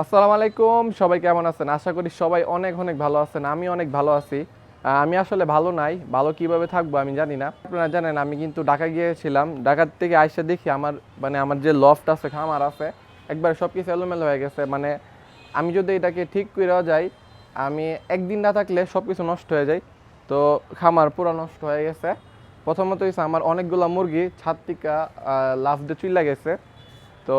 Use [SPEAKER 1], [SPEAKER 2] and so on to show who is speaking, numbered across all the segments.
[SPEAKER 1] আসসালামু আলাইকুম, সবাই কেমন আছেন? আশা করি সবাই অনেক অনেক ভালো আছেন, আমি অনেক ভালো আছি। আমি আসলে ভালো নাই, ভালো কীভাবে থাকব আমি জানি না। আপনারা জানেন, আমি কিন্তু ঢাকা গিয়েছিলাম, ঢাকা থেকে আইসা দেখি আমার মানে আমার যে লফট আছে, খামার আছে, একবার সব কিছু এলোমেলো হয়ে গেছে। মানে আমি যদি এটাকে ঠিক করেও যাই, আমি একদিন না থাকলে সব কিছু নষ্ট হয়ে যায়। তো খামার পুরো নষ্ট হয়ে গেছে। প্রথমত হচ্ছে আমার অনেকগুলো মুরগি ছাদ লাভ দিয়ে চুইলা গেছে। তো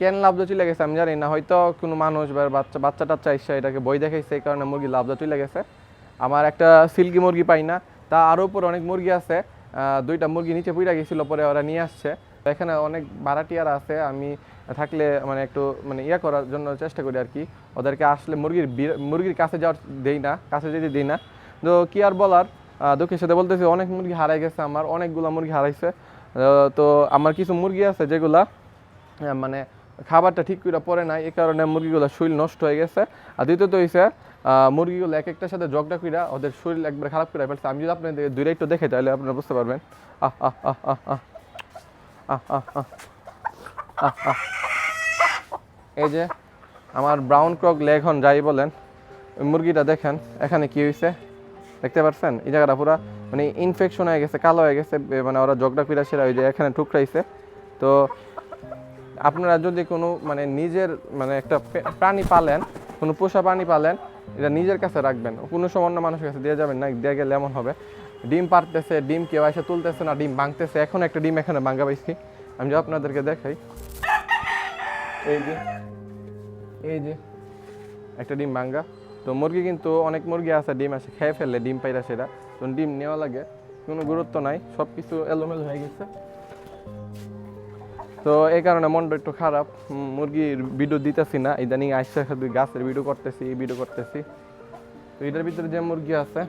[SPEAKER 1] কেন লাভদা চলে গেছে আমি জানি না, হয়তো কোনো মানুষ বা বাচ্চা বাচ্চা টাচ্চা এসে এটাকে বই দেখাইছে, এই কারণে মুরগি লাভদা চলে গেছে। আমার একটা সিল্কি মুরগি পাই না, তা আরও উপরে অনেক মুরগি আছে দুইটা মুরগি নিচে পুইরা গেছিল, পরে ওরা নিয়ে আসছে। এখানে অনেক ভাড়াটিয়ারা আছে, আমি থাকলে মানে একটু মানে ইয়া করার জন্য চেষ্টা করি আর কি। ওদেরকে আসলে মুরগির মুরগির কাছে যাওয়ার দেই না, কাছে যেতে দিই না। তো কি আর বলার দুঃখের সাথে বলতেছি, অনেক মুরগি হারাই গেছে আমার, অনেকগুলো মুরগি হারাইছে। তো আমার কিছু মুরগি আছে যেগুলা মানে খাবারটা ঠিক করে পরে নাই এই কারণে মুরগিগুলো শরীর নষ্ট হয়ে গেছে আর দ্বিতীয়ত হয়েছে মুরগিগুলো এক একটার সাথে জগটা কইরা ওদের শরীর একবার খারাপ করে ফেলছে আমি যদি আপনাদের দূরে একটু দেখে তাহলে আপনারা বুঝতে পারবেন আহ আহ আহ আহ আহ আহ আহ এই যে আমার ব্রাউন ক্রক লেখন যাই বলেন মুরগিটা দেখেন এখানে কি হয়েছে দেখতে পাচ্ছেন এই জায়গাটা পুরো মানে ইনফেকশন হয়ে গেছে কালো হয়ে গেছে মানে ওরা জগটা পিরা সেরা ওই যে এখানে ঠুকরাইছে তো আপনারা যদি কোনো মানে নিজের মানে একটা প্রাণী পালেন, কোনো পোষা প্রাণী পালেন, এটা নিজের কাছে রাখবেন। কোনো সময় অন্য মানুষের কাছে দিয়ে যাবেন না, দিয়ে গেলে এমন হবে। ডিম পারতেছে, ডিম কেউ এসে তুলতেছে না, ডিম ভাঙতেছে। এখন একটা ডিম এখানে ভাঙ্গা পাইছি। আমি যে আপনাদেরকে দেখাই। এই যে এই যে, একটা ডিম ভাঙ্গা তো মুরগি কিন্তু অনেক মুরগি আছে, ডিম আসে, খেয়ে ফেললে ডিম পাইরা সেটা তো ডিম নেওয়া লাগে, কোনো গুরুত্ব নাই সব কিছু এলোমেলো হয়ে গেছে। তো এই কারণে মনটা একটু খারাপ। মুরগির ভিডিও দিতেছি না, ইদানিং আসছে শুধু গাছের ভিডিও করতেছি ভিডিও করতেছি। তো এটার ভিতরে যে মুরগি আছে,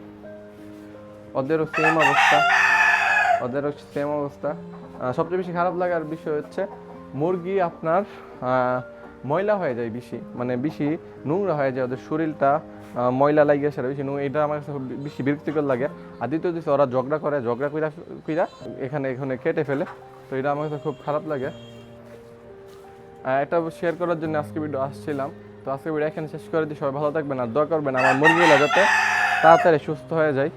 [SPEAKER 1] ওদেরও সেম অবস্থা। ওদেরও সেম অবস্থা। সবচেয়ে বেশি খারাপ লাগার বিষয় হচ্ছে, মুরগি আপনার ময়লা হয়ে যায় বেশি। মানে বেশি নোংরা হয়ে যায়, ওদের শরীরটা ময়লা লাগিয়ে সেটা বেশি নোংরা এটা আমার কাছে বেশি বিরক্তিকর লাগে। আর দ্বিতীয় দিচ্ছে ওরা ঝগড়া করে, ঝগড়া কইরা কইরা এখানে এখানে কেটে ফেলে। তো এটা আমার কাছে খুব খারাপ লাগে। এটা শেয়ার করার জন্য আজকে ভিডিও আসছিলাম। তো আজকে ভিডিও এখানে শেষ করে দিই। সবাই ভালো থাকবেন আর দোয়া করবেন আমার মুরগিগুলো যাতে তাড়াতাড়ি সুস্থ হয়ে যায়।